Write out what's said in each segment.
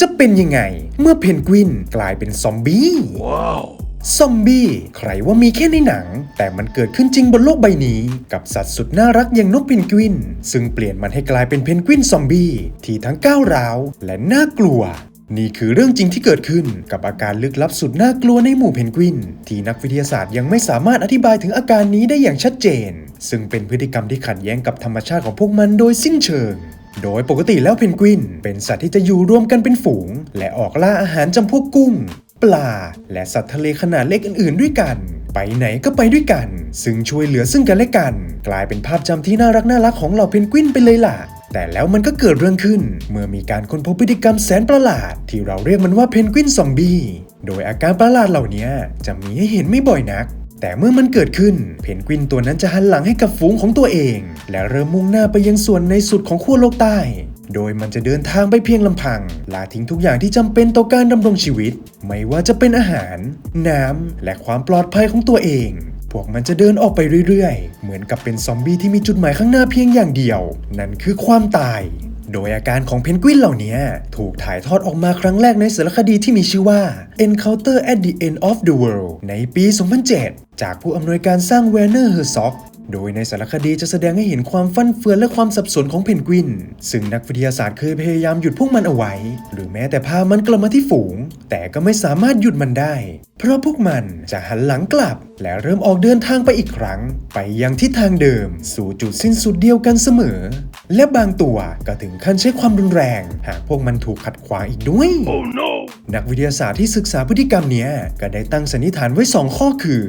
จะเป็นยังไง เมื่อเพนกวินกลายเป็นซอมบี้ซอมบี้ใครว่ามีแค่ในหนัง แต่มันเกิดขึ้นจริงบนโลกใบนี้ กับสัตว์สุดน่ารักอย่างนกเพนกวิน ซึ่งเปลี่ยนมันให้กลายเป็นเพนกวินซอมบี้ที่ทั้งก้าวร้าว และน่ากลัว นี่คือเรื่องจริงที่เกิดขึ้นกับอาการลึกลับสุดน่ากลัวในหมู่เพนกวิน ที่นักวิทยาศาสตร์ยังไม่สามารถอธิบายถึงอาการนี้ได้อย่างชัดเจน ซึ่งเป็นพฤติกรรมที่ขัดแย้งกับธรรมชาติของพวกมันโดยสิ้นเชิง โดยปกติแล้วเพนกวิน เป็นสัตว์ที่จะอยู่รวมกันเป็นฝูง และออกล่าอาหารจำพวกกุ้ง ปลา และสัตว์ทะเลขนาดเล็กอื่นๆ ด้วยกัน ไปไหนก็ไปด้วยกัน ซึ่งช่วยเหลือซึ่งกันและกัน กลายเป็นภาพจำที่น่ารักน่ารักของเหล่าเพนกวินไปเลยล่ะ แต่แล้วมันก็เกิดเรื่องขึ้น เมื่อมีการค้นพบพฤติกรรมแสนประหลาด ที่เราเรียกมันว่าเพนกวินซอมบี้โดยอาการประหลาดเหล่านี้จะมีให้เห็นไม่บ่อยนัก แต่เมื่อมันเกิดขึ้น เพนกวินตัวนั้นจะหันหลังให้กับฝูงของตัวเอง และเริ่มมุ่งหน้าไปยังส่วนในสุดของขั้วโลกใต้ โดยมันจะเดินทางไปเพียงลำพัง ลาทิ้งทุกอย่างที่จำเป็นต่อการดำรงชีวิต ไม่ว่าจะเป็นอาหาร น้ำ และความปลอดภัยของตัวเองพวกมันจะเดินออกไปเรื่อยๆ เหมือนกับเป็นซอมบี้ที่มีจุดหมายข้างหน้าเพียงอย่างเดียว นั่นคือความตาย โดยอาการของเพนกวินเหล่านี้ถูกถ่ายทอดออกมาครั้งแรกในสารคดีที่มีชื่อว่า Encounter at the End of the World ในปี 2007 จากผู้อำนวยการสร้าง Werner Herzog โดยในสารคดีจะแสดงให้เห็นความฟั่นเฟือนและความสับสนของเพนกวิน ซึ่งนักวิทยาศาสตร์เคยพยายามหยุดพวกมันเอาไว้ หรือแม้แต่พามันกลับมาที่ฝูง แต่ก็ไม่สามารถหยุดมันได้ เพราะพวกมันจะหันหลังกลับ และเริ่มออกเดินทางไปอีกครั้ง ไปยังทิศทางเดิม สู่จุดสิ้นสุดเดียวกันเสมอ และบางตัวก็ถึงขั้นใช้ความรุนแรง หากพวกมันถูกขัดขวางอีกด้วย นักวิทยาศาสตร์ที่ศึกษาพฤติกรรมเนี้ยก็ได้ตั้งสันนิษฐานไว้ 2 ข้อคือ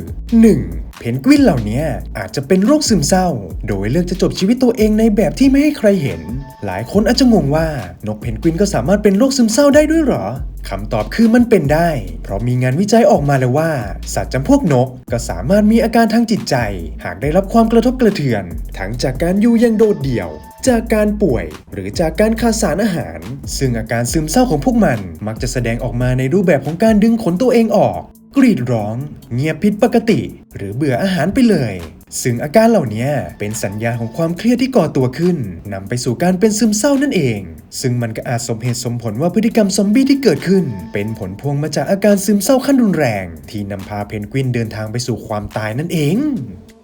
1. เพนกวินเหล่านี้อาจจะเป็นโรคซึมเศร้า โดยเลือกจะจบชีวิตตัวเองในแบบที่ไม่ให้ใครเห็น หลายคนอาจจะงงว่านกเพนกวินก็สามารถเป็นโรคซึมเศร้าได้ด้วยหรอคำตอบคือมันเป็นได้ เพราะมีงานวิจัยออกมาแล้วว่า สัตว์จำพวกนกก็สามารถมีอาการทางจิตใจ หากได้รับความกระทบกระเทือน ทั้งจากการอยู่อยังโดดเดี่ยว จากการป่วย หรือจากการขาดสารอาหาร ซึ่งอาการซึมเศร้าของพวกมันมักจะแสดงออกมาในรูปแบบของการดึงขนตัวเองออก กรีดร้อง เงียบผิดปกติ หรือเบื่ออาหารไปเลย ซึ่งอาการเหล่านี้เป็นสัญญาณของความเครียดที่ก่อตัวขึ้นนำไปสู่การเป็นซึมเศร้านั่นเอง ซึ่งมันก็อาจสมเหตุสมผลว่าพฤติกรรมซอมบี้ที่เกิดขึ้น เป็นผลพวงมาจากอาการซึมเศร้าขั้นรุนแรง ที่นำพาเพนกวินเดินทางไปสู่ความตายนั่นเอง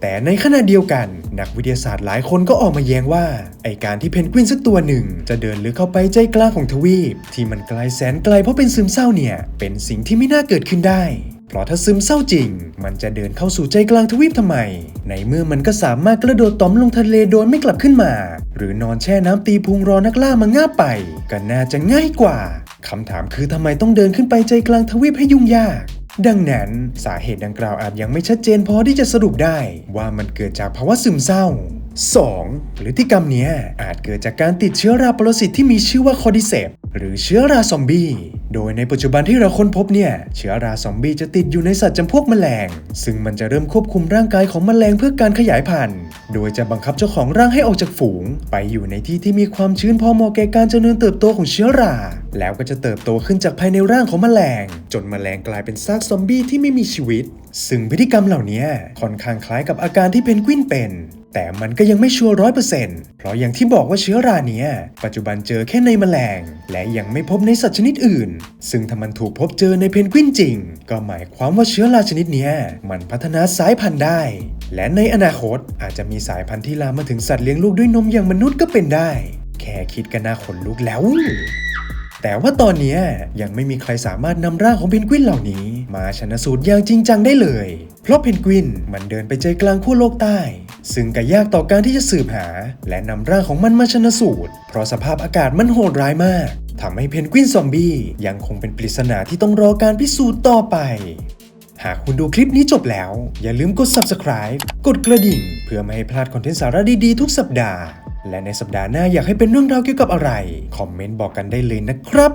แต่ในขณะเดียวกัน นักวิทยาศาสตร์หลายคนก็ออกมาแย้งว่า ไอการที่เพนกวินสักตัวหนึ่ง จะเดินลึกเข้าไปใจกลางของทวีป ที่มันไกลแสนไกลเพราะเป็นซึมเศร้าเนี่ย เป็นสิ่งที่ไม่น่าเกิดขึ้นได้ เพราะถ้าซึมเศร้าจริง มันจะเดินเข้าสู่ใจกลางทวีปทำไม ในเมื่อมันก็สามารถกระโดดต่อมลงทะเลโดยไม่กลับขึ้นมา หรือนอนแช่น้ำตีพุงรอนักล่ามาง่าไป ก็น่าจะง่ายกว่าคำถามคือทำไมต้องเดินขึ้นไปใจกลางทวีปให้ยุ่งยากดังนั้นสาเหตุดังกล่าวอาจยังไม่ชัดเจนพอที่จะสรุปได้ว่ามันเกิดจากภาวะซึมเศร้า 2. พฤติกรรมนี้อาจเกิดจากการติดเชื้อราปรสิตที่มีชื่อว่าคอดิเซปหรือเชื้อราซอมบี้ โดยในปัจจุบันที่เราค้นพบเนี่ย เชื้อราซอมบี้จะติดอยู่ในสัตว์จำพวกแมลง ซึ่งมันจะเริ่มควบคุมร่างกายของแมลงเพื่อการขยายพันธุ์ โดยจะบังคับเจ้าของร่างให้ออกจากฝูง ไปอยู่ในที่ที่มีความชื้นพอเหมาะแก่การเจริญเติบโตของเชื้อรา แล้วก็จะเติบโตขึ้นจากภายในร่างของแมลง จนแมลงกลายเป็นซากซอมบี้ที่ไม่มีชีวิต ซึ่งพฤติกรรมเหล่านี้ค่อนข้างคล้ายกับอาการที่เพนกวินเป็นแต่มันก็ยังไม่ชัวร์ร้อยเปอร์เซ็นต์เพราะอย่างที่บอกว่าเชื้อราเนี้ยปัจจุบันเจอแค่ในแมลง และยังไม่พบในสัตว์ชนิดอื่นซึ่งถ้ามันถูกพบเจอในเพนกวินจริง ก็หมายความว่าเชื้อราชนิดนี้มันพัฒนาสายพันธุ์ได้ และในอนาคตอาจจะมีสายพันธุ์ที่ลามมาถึงสัตว์เลี้ยงลูกด้วยนมอย่างมนุษย์ก็เป็นได้ แค่คิดก็น่าขนลุกแล้วแต่ว่าตอนนี้ยยังไม่มีใครสามารถนำร่างของเพนกวินเหล่านี้ มาชนะสูตรอย่างจริงจังได้เลย เพราะเพนกวินมันเดินไปใจกลางขั้วโลกใต้ ซึ่งก็ยากต่อการที่จะสืบหา และนำร่างของมันมาชนะสูตร เพราะสภาพอากาศมันโหดร้ายมาก ทำให้เพนกวินซอมบี้ยังคงเป็นปริศนาที่ต้องรอการพิสูจน์ต่อไป หากคุณดูคลิปนี้จบแล้ว อย่าลืมกด subscribe กดกระดิ่ง เพื่อไม่ให้พลาดคอนเทนต์สาระดีๆทุกสัปดาห์ และในสัปดาห์หน้าอยากให้เป็นเรื่องราวเกี่ยวกับอะไร คอมเมนต์บอกกันได้เลยนะครับ